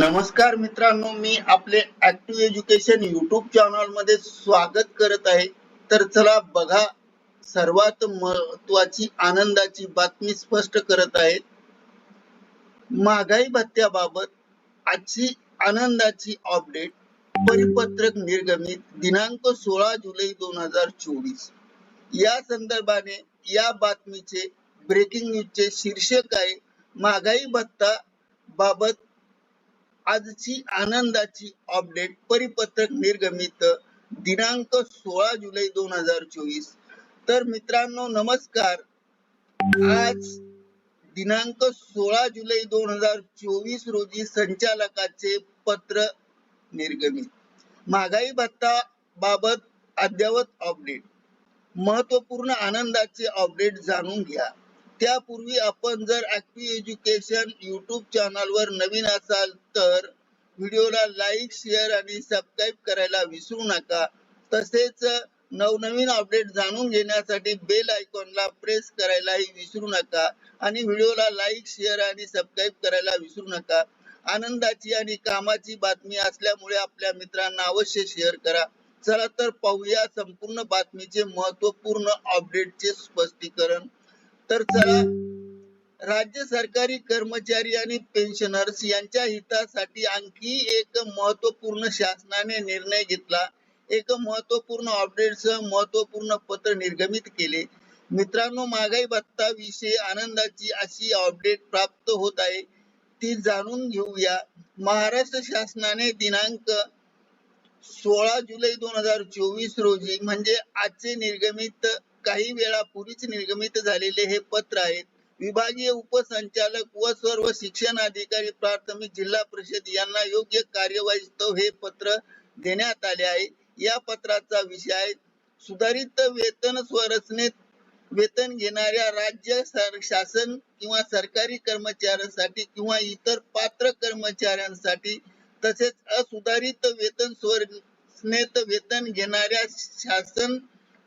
नमस्कार मित्रांनो मी आपले ऍक्टिव्ह एज्युकेशन युट्यूब चॅनलमध्ये स्वागत करत आहे. तर चला बघा सर्वात महत्वाची आनंदाची बातमी स्पष्ट करत आहे. महागाई भत्त्याबाबत आजची आनंदाची अपडेट परिपत्रक निर्गमित दिनांक सोळा जुलै दोन हजार चोवीस. या संदर्भाने या बातमीचे ब्रेकिंग न्यूजचे शीर्षक आहे महागाई भत्ता बाबत आजची आनंदाची अपडेट परिपत्रक निर्गमित दिनांक सोळा जुलै दोन हजार चोवीस. तर मित्रांनो नमस्कार. आज दिनांक सोळा जुलै दोन हजार चोवीस रोजी संचालकाचे पत्र निर्गमित. महागाई भत्ता बाबत अद्ययावत अपडेट महत्त्वपूर्ण आनंदाचे अपडेट जाणून घ्या. त्यापूर्वी आपण जर ऍक्टिव्ह एज्युकेशन युट्यूब चॅनल वर नवीन असाल तर व्हिडिओला लाईक शेअर आणि सबस्क्राईब करायला विसरू नका. तसेच नवनवीन अपडेट जाणून घेण्यासाठी बेल आयकॉनला प्रेस करायलाही विसरू नका आणि व्हिडिओला लाईक शेअर आणि सबस्क्राईब करायला विसरू नका. आनंदाची आणि कामाची बातमी असल्यामुळे आपल्या मित्रांना अवश्य शेअर करा. चला तर पाहूया संपूर्ण बातमीचे महत्त्वपूर्ण अपडेटचे स्पष्टीकरण. तर चला. राज्य सरकारी कर्मचारी आणि पेन्शनर्स यांच्या हितासाठी आणखी एक महत्त्वपूर्ण शासनाने निर्णय घेतला. एक महत्त्वपूर्ण अपडेटसह महत्त्वपूर्ण पत्र निर्गमित केले. मित्रांनो महागाई भत्ता विषयी आनंदाची अशी अपडेट प्राप्त होत आहे. ती जाणून घेऊया. महाराष्ट्र शासनाने दिनांक सोळा जुलै दोन हजार चोवीस रोजी म्हणजे आजचे निर्गमित काही वेळापूर्वीच निर्गमित झालेले हे पत्र आहेत. विभागीय उपसंचालक व सर्व शिक्षण अधिकारी प्राथमिक जिल्हा परिषद यांना योग्य कार्यवाही हे पत्र देण्यात आले आहे. या पत्राचा विषय आहे सुधारित वेतन संरचनेत वेतन घेणाऱ्या राज्य शासन किंवा सरकारी कर्मचाऱ्यांसाठी किंवा इतर पात्र कर्मचाऱ्यांसाठी तसेच असुधारित वेतन संरचनेत वेतन घेणाऱ्या शासन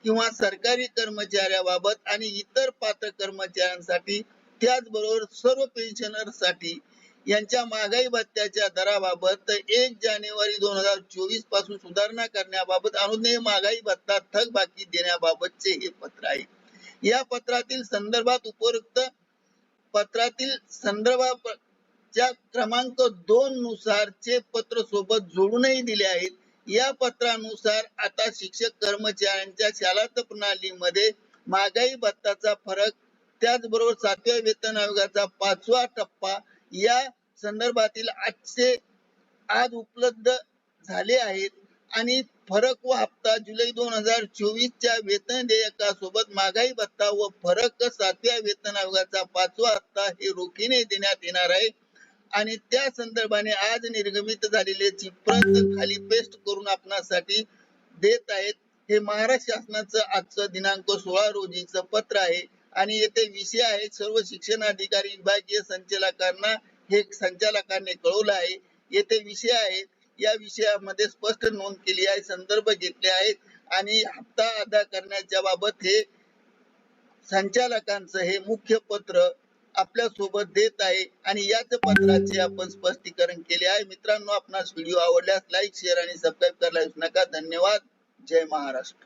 किंवा सरकारी कर्मचाऱ्याबाबत आणि इतर पात्र कर्मचाऱ्यांसाठी त्याचबरोबर सर्व पेन्शनरसाठी यांच्या महागाई भत्त्याच्या दराबाबत एक जानेवारी दोन हजार चोवीसपासून सुधारणा करण्याबाबत अनुज्ञेय महागाई भत्ता थकबाकी देण्याबाबतचे हे पत्र आहे. या पत्रातील संदर्भात उपरोक्त पत्रातील संदर्भाच्या क्रमांक दोन नुसारचे पत्र सोबत जोडूनही दिले आहेत. या पत्रानुसार आता शिक्षक कर्मचाऱ्यांच्या शालांत प्रणालीमध्ये महागाई भत्ताचा फरक त्याचबरोबर सातव्या वेतन आयोगाचा पाचवा टप्पा या संदर्भातील आजचे आज उपलब्ध झाले आहेत. आणि फरक व हप्ता जुलै दोन हजार चोवीस च्या वेतन देयकासोबत महागाई भत्ता व फरक सातव्या वेतन आयोगाचा पाचवा हप्ता हे रोखीने देण्यात येणार आहे. आणि त्या संदर्भाने आज निर्गमित झालेले प्रत खाली पेस्ट करून आपणासाठी देत आहेत. हे महाराष्ट्र शासनाचं आजचं दिनांक सोळा रोजीचं पत्र आहे. आणि येथे विषय आहे सर्व शिक्षण अधिकारी विभागीय संचालकांना हे संचालकांनी कळवलं आहे. येथे विषय आहेत या विषयामध्ये स्पष्ट नोंद केली आहे संदर्भ घेतले आहेत. आणि हप्ता अदा करण्याच्या बाबत हे संचालकांचं हे मुख्य पत्र आपल्यासोबत देत आहे आणि याच पत्राचे आपण स्पष्टीकरण केले आहे. मित्रांनो आपणास व्हिडिओ आवडल्यास लाईक शेअर आणि सबस्क्राईब करायला विसरू नका. धन्यवाद. जय महाराष्ट्र.